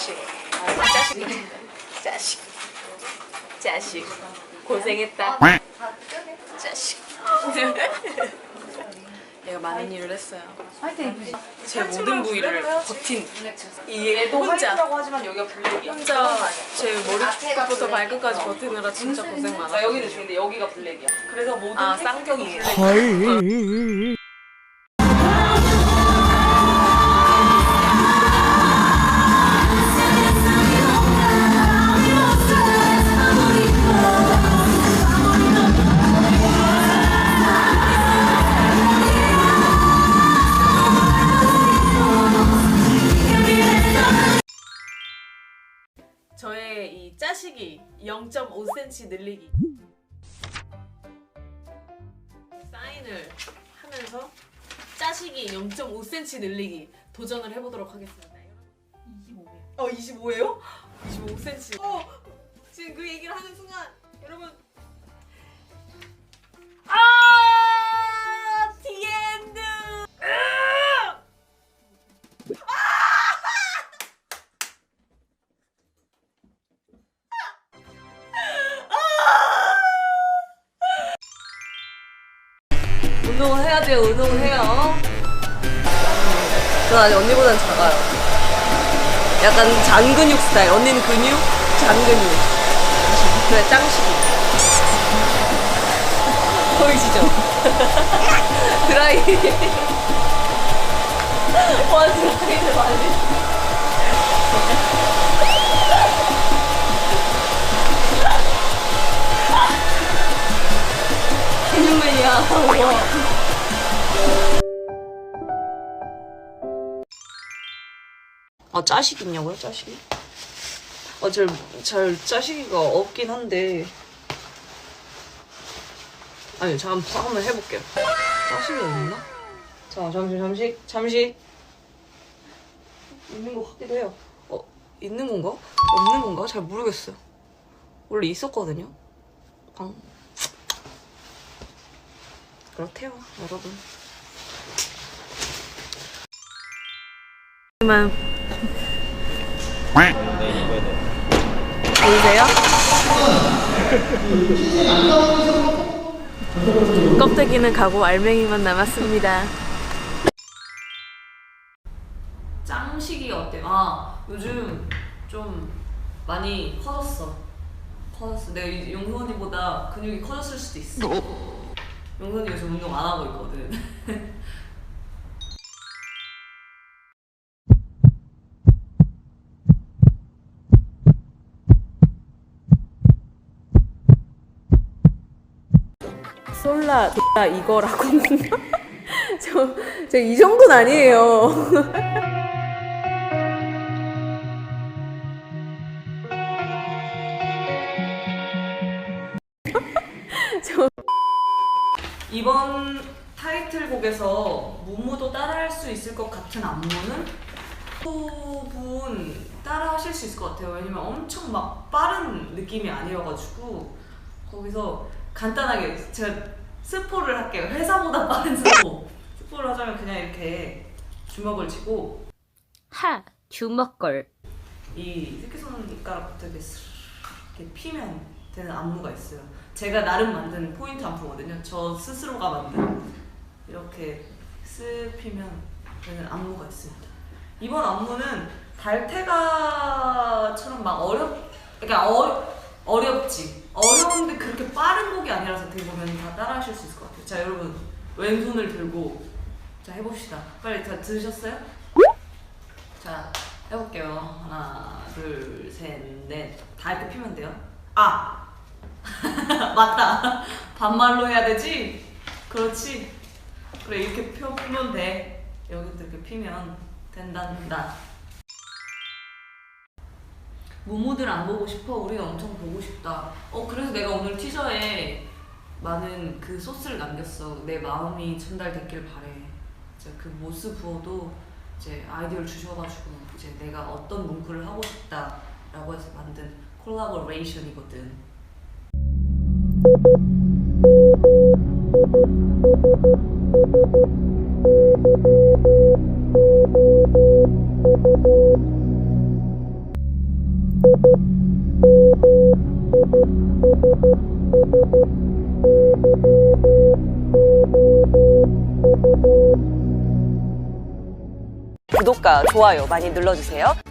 짜식. 아, 짜식. 짜식. 짜식. 고생했다. 짜식. 얘가 많은 일을 했어요. 제 모든 부위를 버틴 이 혼자 하지만 여기가 블랙이야. 혼자 제 머리부터 발끝까지 버티느라 진짜 고생 나 많았어요. 여기는 좋은데 여기가 블랙이야. 그래서 모든 아 색- 쌍경이에요. 저의 이 짜식이 0.5cm 늘리기 사인을 하면서 짜식이 0.5cm 늘리기 도전을 해보도록 하겠습니다. 25예요. 어 25예요? 25cm. 어 지금 그 얘기를 하는 순간 여러분 운동을 해야 돼요. 운동을 해요. 저 아직 언니보단 작아요. 약간 장근육 스타일. 언니는 근육, 장근육. 그래, 짱식이. 보이시죠? 드라이. 와, 드라이를 많이. 근육맨이야. 아 짜식 있냐고요? 짜식이? 아, 잘, 잘 짜식이가 없긴 한데 아니 잠깐 한번 해볼게요 짜식이 없나? 자 잠시 잠시 잠시 있는 것 같기도 해요 어? 있는 건가? 없는 건가? 잘 모르겠어요 원래 있었거든요 방... 그렇대요 여러분 만 보이세요? 껍데기는 가고 알맹이만 남았습니다. 짱식이 어때요? 아 요즘 좀 많이 커졌어. 커졌어. 내가 용수 언니보다 근육이 커졌을 수도 있어. 언니 요즘 운동 안 하고 있거든. 솔라 다 이거라고 저저이 정도는 아니에요. 저 이번 타이틀곡에서 무무도 따라할 수 있을 것 같은 안무는 부분 따라하실 수 있을 것 같아요. 왜냐면 엄청 막 빠른 느낌이 아니어가지고 거기서 간단하게 제가 스포를 할게요. 회사보다 빠른 스포. 스포를 하자면 그냥 이렇게 주먹을 쥐고 하 주먹걸 이 새끼손가락부터 이렇게 스 이렇게 피면 되는 안무가 있어요. 제가 나름 만든 포인트 안무거든요. 저 스스로가 만든 이렇게 쓱 피면 되는 안무가 있습니다. 이번 안무는 달태가처럼 막 어렵, 그러니까 어, 어렵지. 어려운데 그렇게 빠른 곡이 아니라서 어떻게 보면 다 따라하실 수 있을 것 같아요. 자 여러분 왼손을 들고 자 해봅시다. 빨리 다 들으셨어요? 자 해볼게요. 하나, 둘, 셋, 넷. 다 이렇게 피면 돼요. 아! 맞다. 반말로 해야 되지? 그렇지. 그래, 이렇게 펴면 돼. 여기도 이렇게 피면 된단다. 무무들 안 보고 싶어? 우리 엄청 보고 싶다. 어, 그래서 내가 오늘 티저에 많은 그 소스를 남겼어. 내 마음이 전달됐길 바래. 이제 그 모스 부어도 이제 아이디어를 주셔가지고 이제 내가 어떤 문구를 하고 싶다라고 해서 만든 콜라보레이션이거든. 구독과 좋아요 많이 눌러주세요.